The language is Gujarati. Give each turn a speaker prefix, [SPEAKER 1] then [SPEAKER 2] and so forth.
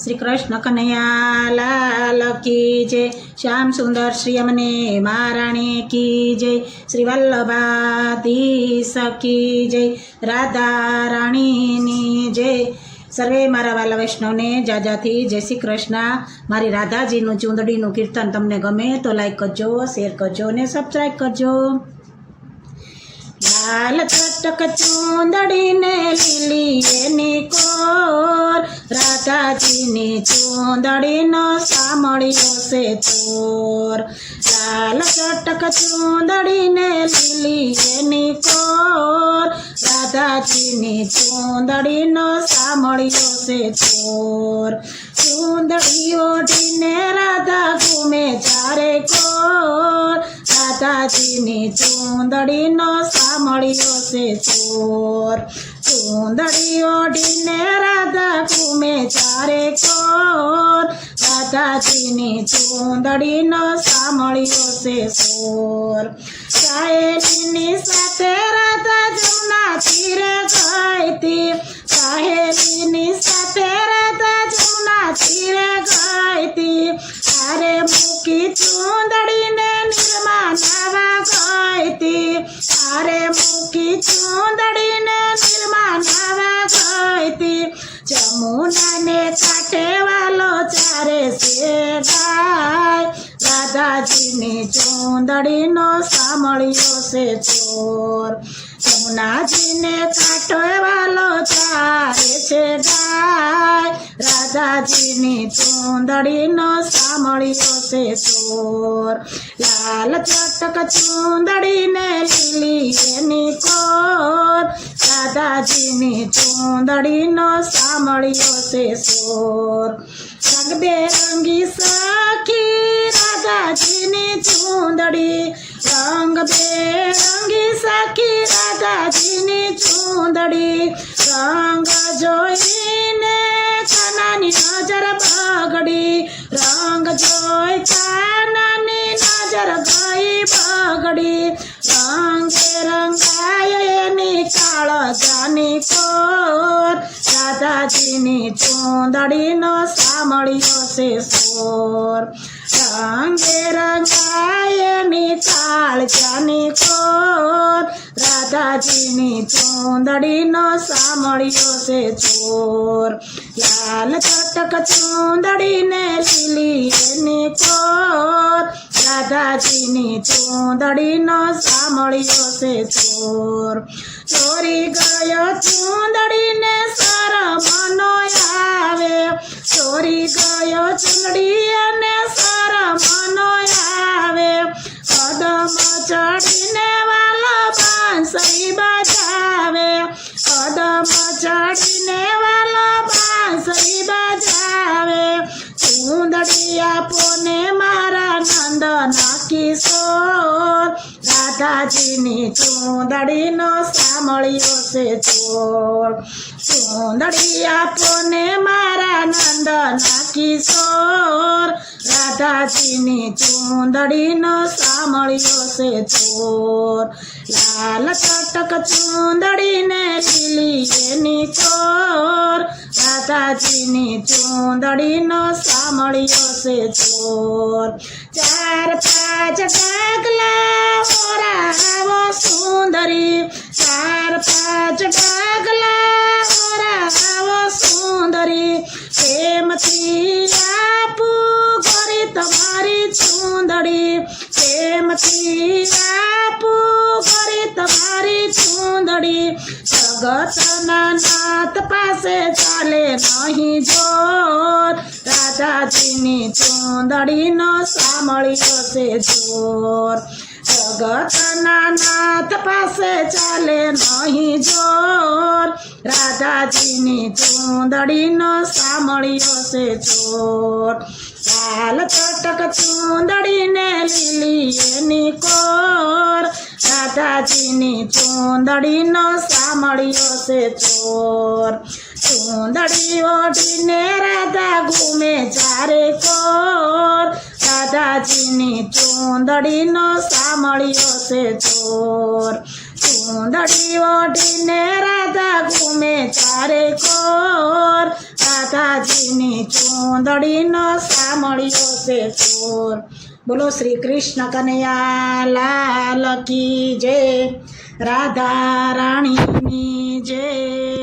[SPEAKER 1] શ્રી કૃષ્ણ કનૈયા લાલ કી જય. શ્યામ સુંદર શ્રી અમને મહારાણી કી જય. શ્રી વલ્લભાધીશ કી જય. રાધા રાણીની જય. સર્વે મારા વાલા વૈષ્ણવને જાજાથી જય શ્રી કૃષ્ણ. મારી રાધાજીનું ચૂંદડીનું કીર્તન તમને ગમે તો લાઈક કરજો શેર કરજો અને સબસ્ક્રાઈબ કરજો. લાલ ચટક ચૂંદડીને લીલી એની કોર રાધાજીની ચૂંદડીનો સામળ્યો છે ચોર. લાલ ચટક ચૂંદડીને લીલી એની કોર. રાધાજીની ચૂંદડીનો સામળ્યો છે ચોર. ચૂંદડી ઓઢીને રાધા ઘૂમે ચારે કોર. રાધાજીની ચૂંદડીનો સામળ્યો છે ચોર. ચૂંદડી ઓઢીને ચારે કોર? રાધાજીની ચૂંદડીનો સાંભળ્યો છે સોર સાહેબીની સાથે રાધા જમના તીરે ગઈતી સાહેબીની સાથે રાધા જમના તીરે ગઈતી તારે મૂકી ચૂંદડીને નિર્મા નાવા ગઈતી તારે મૂકી ચૂંદડીને નિર્મા નાવા કાંઠે વાલો ગાય સાંભળ્યો ચૂંદડીનો સામળ્યો છે ચોર. જમુનાજીને કાંઠો વાલો ચારે છે ગાય. રાધાજીની ચૂંદડીનો સાંભળ્યો છે સોર લાલ ચટક ચૂંદડીને લીલી એની કોર. રાધાજીની ચૂંદડીનો સાંભળ્યો છે ચોર રંગબેરંગી સાખી રાધાજીની ચૂંદડી. રંગ બેરંગી સાખી રાધાજીની ચૂંદડી. રંગ જોઈને કાનાની નજર બગડી રંગ જોઈ કાનાની નજર ગઈ બગડી રંગે રંગાય એની કાળ જાની કોર રાધાજીની ચૂંદડીનો સાંભળ્યો છે સોર રંગે રંગાયની કાળ રાધાજીની ચૂંદડીનો સાંભળ્યો છે ચોર. લાલ ચટક ચૂંદડીને લીલી એની કોર રાધાજીની ચૂંદડીનો સાંભળ્યો છે ચોર. ચોરી ગયો ચૂંદડીને સરમનો આવે. ચોરી ગયો ચૂંદડી અને સરમનો આવે બજાવે. ચૂંદડી આપોને મારા નંદ કિશોર રાધાજીની ચૂંદડીનો સાંભળ્યો છે ચોર. ચૂંદડી આપોને મારા નંદ કિશોર રાધાજીની ચૂંદડીનો સામળ્યો છે ચોર. લાલ ચટક ચૂંદડીને લીલી એની ચોર. રાધાજીની ચૂંદડીનો સાંભળ્યો છે ચોર ચાર પાંચ ડાગલા ઓરાવો સુંદરી ચૂંદડી પ્રેમથી આપું ગરી તમારી ચૂંદડી જગતના નાથ પાસે ચાલે નહીં જોર રાજાજીની ચૂંદડીનો સામળ્યો છે જોર. જગતના નાથ પાસે ચાલે નહીં જોર. રાધાજીની ચૂંદડીનો સામળ્યો છે ચોર લાલ ચટક ચૂંદડીને લીલી કોર. રાધાજીની ચૂંદડીનો સામળ્યો છે ચોર. ચૂંદડી ઓઢીને રાધા ઘૂમે ચારે કોર. રાધાજીની ચૂંદડીનો સાંભળ્યો છે ચોર. ચૂંદડી ઓઢીને રાધા ઘૂમે ચારે કોર રાધાજીની ચૂંદડીનો સામળ્યો છે સોર બોલો શ્રી કૃષ્ણ કનૈયા, લાલ કી જય. રાધા રાણીની જય.